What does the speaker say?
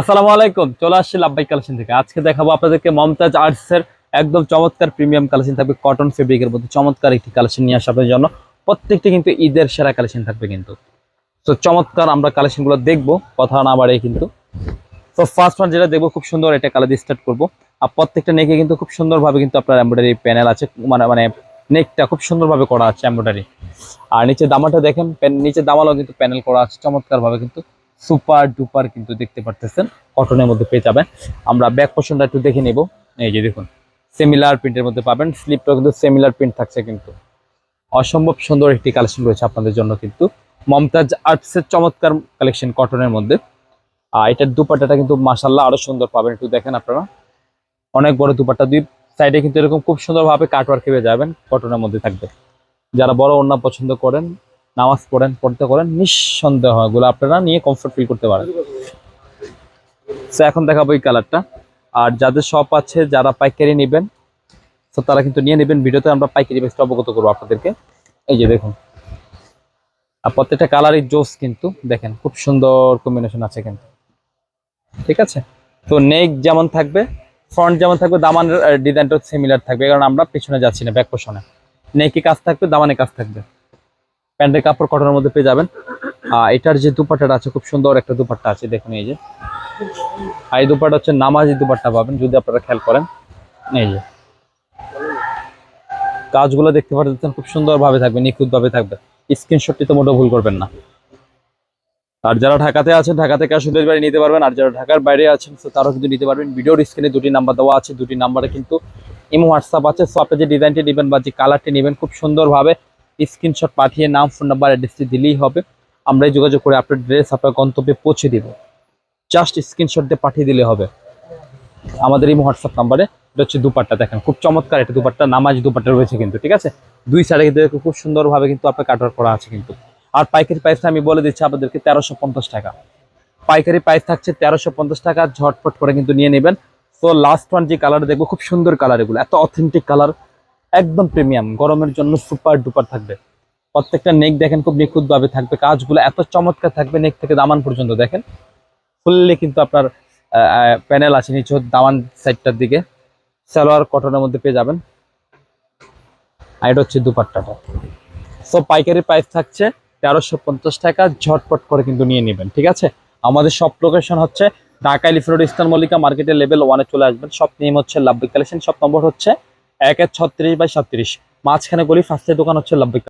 আসসালামু আলাইকুম, চলে আসছি লাভবাই কালেকশন থেকে। আজকে দেখাবো আপনাদেরকে মমতাজ আর্টস এর একদম চমৎকার প্রিমিয়াম কালেকশন থাকবে কটন ফেব্রিকের মধ্যে চমৎকার একটি কালেকশন নিয়ে আসা আপনাদের জন্য। প্রত্যেকটি কিন্তু ঈদের সেরা কালেকশন থাকবে কিন্তু। তো চমৎকার আমরা কালেকশনগুলো দেখব, কথা না বাড়ে কিন্তু। তো ফার্স্ট ওয়ান যেটা দেখব, খুব সুন্দর এটা কালার দিয়ে স্টার্ট করব। আর প্রত্যেকটা নেকে কিন্তু খুব সুন্দরভাবে কিন্তু আপনার এমব্রয়ডারি প্যানেল আছে মানে মানে নেকটা খুব সুন্দরভাবে করা আছে এমব্রয়ডারি আর নিচে দামাটা দেখেন নিচে দামালও কিন্তু প্যানেল করা আছে, চমৎকারভাবে কিন্তু। সুপার ডুপার কিন্তু দেখতে পারতেছেন। কটনের মধ্যে পেয়ে যাবেন। আমরা ব্যাক পোর্শনটা একটু দেখে নেব। এই যে দেখুন সিমিলার প্রিন্টের মধ্যে পাবেন। স্লিপটাও কিন্তু সিমিলার প্রিন্ট থাকছে কিন্তু। অসম্ভব সুন্দর একটি কালেকশন রয়েছে আপনাদের জন্য কিন্তু। মমতাজ আর্টসের চমৎকার কালেকশন কটনের মধ্যে। আর এটার দুপাট্টাটা কিন্তু মাসাল্লাহ আরও সুন্দর পাবেন। একটু দেখেন আপনারা। অনেক বড় দুপাট্টা। দুই সাইডে কিন্তু এরকম খুব সুন্দরভাবে কাটওয়ার্ক পেয়ে যাবেন। কটনের মধ্যে থাকবে। যারা বড় ওড়না পছন্দ করেন নামাজ পড়েন, পড়তে করেন, নিঃসন্দেহ এগুলো আপনারা নিয়ে কমফোর্ট ফিল করতে পারেন। তো এখন দেখাবো এই কালারটা আর যাদের শপ আছে, যারা পাইকারি নেবেন তো তারা কিন্তু নিয়ে নেবেন ভিডিওতে, আমরা পাইকারি বেসটা অবগত করব আপনাদেরকে। এই যে দেখুন। আর প্রত্যেকটা কালারই জোস কিন্তু, দেখেন, খুব সুন্দর কম্বিনেশন আছে কিন্তু। ঠিক আছে? তো নেক যেমন থাকবে ফ্রন্ট যেমন থাকবে দামান ডিজাইনটা সিমিলার থাকবে, কারণ আমরা পিছনে যাচ্ছি না ব্যাক পোষণে নেকি কাজ থাকবে দামানে কাজ থাকবে। প্যান্টের কাপড় কটনের মধ্যে পেয়ে যাবেন। এটার যে দুপাট্টাটা আছে, খুব সুন্দর একটা দুপাট্টা আছে, দেখুন এই যে। আর এই দুপাট্টা হচ্ছে নামাজি দুপাট্টা পাবেন, যদি আপনারা খেয়াল করেন। এই যে। কাজগুলো দেখতে পাচ্ছেন, খুব সুন্দরভাবে থাকবে, নিখুঁতভাবে থাকবে। স্ক্রিনশটটি তো মোটেও ভুল করবেন না। আর যারা ঢাকাতে আছেন, ঢাকা থেকে আসলে বাড়ি নিতে পারবেন। আর যারা ঢাকার বাইরে আছেন তারাও কিন্তু নিতে পারবেন। ভিডিওর স্ক্রিনে দুটি নাম্বার দেওয়া আছে, দুটি নাম্বারে কিন্তু ইমো হোয়াটসঅ্যাপ আছে। সো আপনি যে ডিজাইনটি নেবেন বা যে কালারটি নেবেন, খুব সুন্দরভাবে স্ক্রিনশট পাঠিয়ে নাম, ফোন নাম্বার অ্যাড্রেসটি দিলেই হবে। আমরাই যোগাযোগ করে আপনার ড্রেস আপনার গন্তব্যে পৌঁছে দিব। জাস্ট স্ক্রিনশট দিয়ে পাঠিয়ে দিলে হবে। আমাদের এই হোয়াটসঅ্যাপ নাম্বারে এটা হচ্ছে দুপাট্টা, দেখেন, খুব চমৎকার একটা দুপাট্টা, নামাজ দুপাট্টা রয়েছে কিন্তু, ঠিক আছে? দুই সাইডে কিন্তু খুব সুন্দরভাবে কিন্তু আপনার কাটার করা আছে কিন্তু। আর পাইকারি প্রাইসটা আমি বলে দিচ্ছি আপনাদেরকে তেরোশো পঞ্চাশ টাকা। পাইকারি প্রাইস থাকছে তেরোশো পঞ্চাশ টাকা, ঝটপট করে কিন্তু নিয়ে নেবেন। তো লাস্ট ওয়ান যে কালার দেখব, খুব সুন্দর কালার এগুলো, এত অথেন্টিক কালার একদম প্রিমিয়াম। গরমের জন্য সুপার ডুপার থাকবে। প্রত্যেকটা নেক দেখেন খুব নিখুঁতভাবে থাকবে। কাজগুলো এত চমৎকার থাকবে নেক থেকে দামান পর্যন্ত দেখেন। ফুললি কিন্তু আপনার প্যানেল আছে নিচে, দামান সাইডটার দিকে। সালোয়ার কটনের মধ্যে পেয়ে যাবেন। আর এটা হচ্ছে দুপাট্টাটা। সো পাইকারি প্রাইস থাকছে তেরোশো পঞ্চাশ টাকা। ঝটপট করে কিন্তু নিয়ে নেবেন, ঠিক আছে? আমাদের সব লোকেশন হচ্ছে ঢাকা এলিফেন্ট ইস্টার্ন মল্লিকা মার্কেটের লেভেল ওয়ানে চলে আসবেন। সব নেম হচ্ছে লাভবিক কালেকশন। সব নম্বর হচ্ছে এক এক ছত্রিশ বাই ছত্রিশ মাঝখানে গলি ফার্স্টের দোকান হচ্ছে লাভবিক